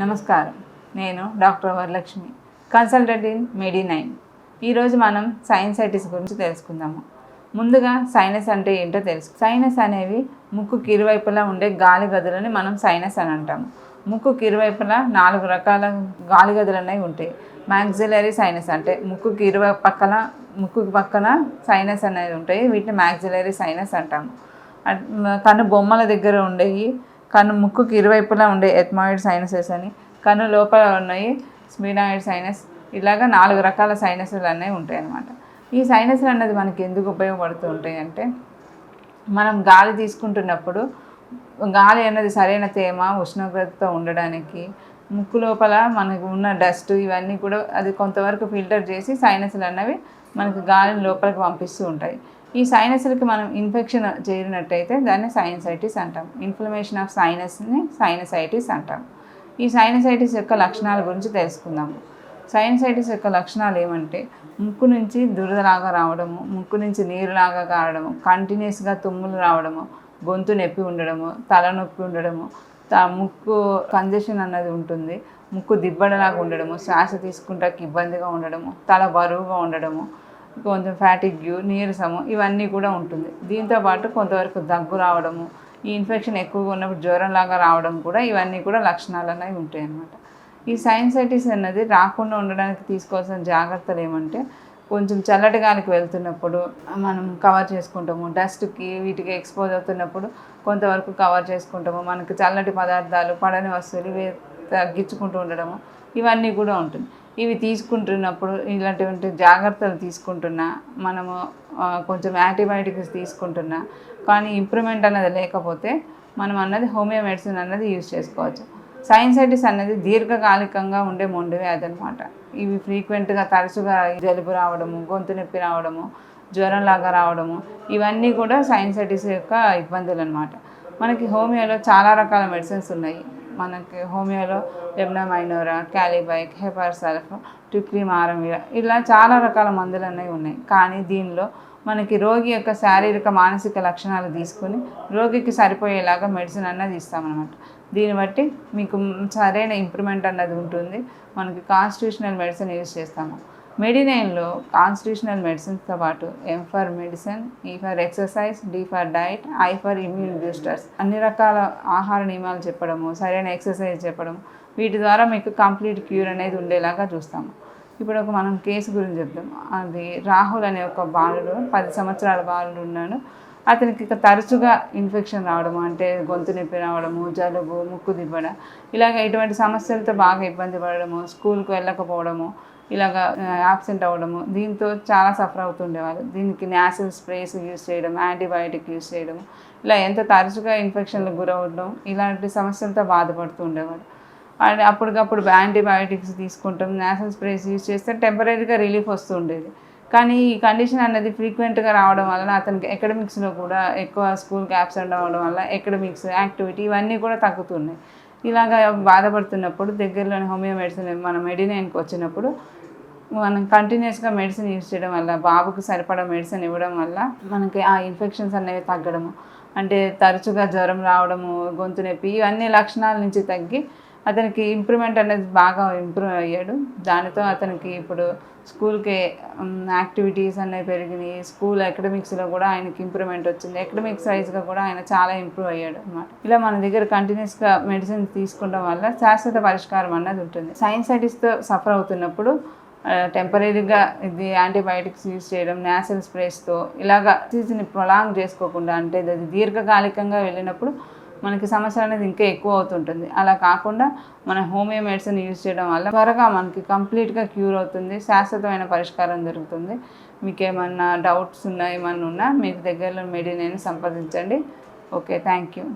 నమస్కారం. నేను doctor Varalakshmi consultant in Medinine. ఈరోజు మనం సైనసైటిస్ గురించి తెలుసుకుందాము. ముందుగా సైనస్ అంటే ఏంటో తెలుసు. సైనస్ అనేవి ముక్కుకి ఇరువైపులా ఉండే గాలి గదులని మనం సైనస్ అని అంటాము ముక్కుకి ఇరువైపులా నాలుగు రకాల గాలి గదులు అనేవి ఉంటాయి. మ్యాగ్జిలరీ సైనస్ అంటే ముక్కుకి ఇరువై పక్కన ముక్కుకి పక్కన సైనస్ అనేది ఉంటాయి. వీటిని మ్యాగ్జిలరీ సైనస్ అంటాము. కన్ను బొమ్మల దగ్గర ఉండేవి కన్ను ముక్కుకి ఇరువైపులా ఉండే ఎత్మాయిడ్ సైనసెస్ అని కన్ను లోపల ఉన్నాయి స్మినాయిడ్ సైనస్ ఇలాగ నాలుగు రకాల సైనస్లు అనేవి ఉంటాయి అన్నమాట ఈ సైనస్లు అన్నది మనకి ఎందుకు ఉపయోగపడుతూ ఉంటాయి అంటే మనం గాలి తీసుకుంటున్నప్పుడు గాలి అన్నది సరైన తేమ ఉష్ణోగ్రతతో ఉండడానికి ముక్కు లోపల మనకు ఉన్న డస్ట్ ఇవన్నీ కూడా అది కొంతవరకు ఫిల్టర్ చేసి సైనస్లు అన్నవి మనకు గాలిని లోపలికి పంపిస్తూ ఉంటాయి. ఈ సైనస్లకి మనం ఇన్ఫెక్షన్ చేరినట్టయితే దాన్ని సైనసైటిస్ అంటాం. ఇన్ఫ్లమేషన్ ఆఫ్ సైనస్ని సైనసైటిస్ అంటాం. ఈ సైనసైటిస్ యొక్క లక్షణాల గురించి తెలుసుకుందాము సైనసైటిస్ యొక్క లక్షణాలు ఏమంటే ముక్కు నుంచి దురదలాగా రావడము ముక్కు నుంచి నీరులాగా కారడము కంటిన్యూస్గా తుమ్ములు రావడము గొంతు నొప్పి ఉండడము తలనొప్పి ఉండడము త ముక్కు కంజెషన్ అన్నది ఉంటుంది. ముక్కు దిబ్బడలాగా ఉండడము శ్వాస తీసుకుంటాకి ఇబ్బందిగా ఉండడము తల బరువుగా ఉండడము కొంచెం ఫ్యాటిగ్యూ నీరసము ఇవన్నీ కూడా ఉంటుంది. దీంతో పాటు కొంతవరకు దగ్గు రావడము ఈ ఇన్ఫెక్షన్ ఎక్కువగా ఉన్నప్పుడు జ్వరంలాగా రావడం కూడా ఇవన్నీ కూడా లక్షణాలు అనేవి ఉంటాయి అన్నమాట ఈ సైన్సైటిస్ అన్నది రాకుండా ఉండడానికి తీసుకోవాల్సిన జాగ్రత్తలు ఏమంటే కొంచెం చల్లటి గాలికి వెళ్తున్నప్పుడు మనం కవర్ చేసుకుంటాము డస్ట్కి వీటికి ఎక్స్పోజ్ అవుతున్నప్పుడు కొంతవరకు కవర్ చేసుకుంటాము మనకు చల్లటి పదార్థాలు పడని వస్తువులు ఇవి తగ్గించుకుంటూ ఉండడము ఇవన్నీ కూడా ఉంటుంది. ఇవి తీసుకుంటున్నప్పుడు ఇలాంటివంటి జాగ్రత్తలు తీసుకుంటున్నా మనము కొంచెం యాంటీబయాటిక్స్ తీసుకుంటున్నా కానీ ఇంప్రూవ్మెంట్ అన్నది లేకపోతే మనం అన్నది హోమియో మెడిసిన్ అన్నది యూజ్ చేసుకోవచ్చు. సైన్సైటిస్ అనేది దీర్ఘకాలికంగా ఉండే మొండి వ్యాధి అనమాట ఇవి ఫ్రీక్వెంట్గా తరచుగా జలుబు రావడము గొంతు నొప్పి రావడము జ్వరంలాగా రావడము ఇవన్నీ కూడా సైన్సైటిస్ యొక్క ఇబ్బందులు అనమాట మనకి హోమియోలో చాలా రకాల మెడిసిన్స్ ఉన్నాయి. మనకి హోమియోలో లెబ్నా మైనోరా క్యాలిబైక్ హెపార్సల్ఫ్ ట్రిక్రీమ్ ఆరమిరా ఇలా చాలా రకాల మందులు అనేవి ఉన్నాయి. కానీ దీనిలో మనకి రోగి యొక్క శారీరక మానసిక లక్షణాలు తీసుకొని రోగికి సరిపోయేలాగా మెడిసిన్ అన్నది ఇస్తామన్నమాట. దీన్ని బట్టి మీకు సరైన ఇంప్రూవ్మెంట్ అన్నది ఉంటుంది. మనకి కాన్స్టిట్యూషనల్ మెడిసిన్ యూజ్ చేస్తాము. మెడినైన్లో కాన్స్టిట్యూషనల్ మెడిసిన్స్తో పాటు M for medicine E for exercise D for diet I for immune boosters అన్ని రకాల ఆహార నియమాలు చెప్పడము సరైన ఎక్సర్సైజ్ చెప్పడం వీటి ద్వారా మీకు కంప్లీట్ క్యూర్ అనేది ఉండేలాగా చూస్తాము. ఇప్పుడు ఒక మనం కేసు గురించి చెప్తాం అది రాహుల్ అనే ఒక బాలుడు పది సంవత్సరాల బాలుడు ఉన్నాడు. అతనికి ఇక తరచుగా ఇన్ఫెక్షన్ రావడము అంటే గొంతు నొప్పి రావడము జలుబు ముక్కు దిబ్బడ ఇలాగ ఇటువంటి సమస్యలతో బాగా ఇబ్బంది పడడము స్కూల్కి వెళ్ళకపోవడము ఇలాగ యాబ్సెంట్ అవ్వడము. దీంతో చాలా సఫర్ అవుతుండేవారు దీనికి న్యాసిల్ స్ప్రేస్ యూజ్ చేయడం యాంటీబయాటిక్ యూస్ చేయడం ఇలా ఎంత తరచుగా ఇన్ఫెక్షన్లకు గురవడం ఇలాంటి సమస్యలతో బాధపడుతూ ఉండేవాడు అండ్ అప్పటికప్పుడు యాంటీబయాటిక్స్ తీసుకుంటాం నేషనల్ స్ప్రేస్ యూజ్ చేస్తే టెంపరీగా రిలీఫ్ వస్తూ ఉండేది. కానీ ఈ కండిషన్ అనేది ఫ్రీక్వెంట్గా రావడం వలన అతనికి ఎకడమిక్స్లో కూడా ఎక్కువ స్కూల్కి యాబ్సెంట్ అవ్వడం వల్ల ఎకడమిక్స్ యాక్టివిటీ ఇవన్నీ కూడా తగ్గుతున్నాయి. ఇలాగా బాధపడుతున్నప్పుడు దగ్గరలోని హోమియో మెడిసిన్ మన మెడినైన్కి వచ్చినప్పుడు మనం కంటిన్యూస్గా మెడిసిన్ యూజ్ చేయడం వల్ల బాబుకు సరిపడా మెడిసిన్ ఇవ్వడం వల్ల మనకి ఆ ఇన్ఫెక్షన్స్ అనేవి తగ్గడము. అంటే తరచుగా జ్వరం రావడము గొంతు నొప్పి ఇవన్నీ లక్షణాల నుంచి తగ్గి అతనికి ఇంప్రూవ్మెంట్ అనేది బాగా ఇంప్రూవ్ అయ్యాడు. దానితో అతనికి ఇప్పుడు స్కూల్కి యాక్టివిటీస్ అనేవి పెరిగినాయి. స్కూల్ అకాడమిక్స్లో కూడా ఆయనకి ఇంప్రూవ్మెంట్ వచ్చింది. అకాడమిక్స్ వైజ్గా కూడా ఆయన చాలా ఇంప్రూవ్ అయ్యాడు అనమాట ఇలా మన దగ్గర కంటిన్యూస్గా మెడిసిన్ తీసుకోవడం వల్ల శాశ్వత పరిష్కారం అన్నది ఉంటుంది. సైన్సైటిస్తో సఫర్ అవుతున్నప్పుడు టెంపరీగా ఇది యాంటీబయాటిక్స్ యూజ్ చేయడం నేసల్ స్ప్రేస్తో ఇలాగా సీజన్ ప్రొలాంగ్ చేసుకోకుండా అంటే అది దీర్ఘకాలికంగా వెళ్ళినప్పుడు మనకి సమస్య అనేది ఇంకా ఎక్కువ అవుతుంటుంది. అలా కాకుండా మన హోమియో మెడిసిన్ యూజ్ చేయడం వల్ల త్వరగా మనకి కంప్లీట్గా క్యూర్ అవుతుంది శాశ్వతమైన పరిష్కారం దొరుకుతుంది. మీకు ఏమన్నా డౌట్స్ ఉన్నా ఏమన్నా ఉన్నా మీకు దగ్గరలో మెడినైన్ సంప్రదించండి. Okay thank you.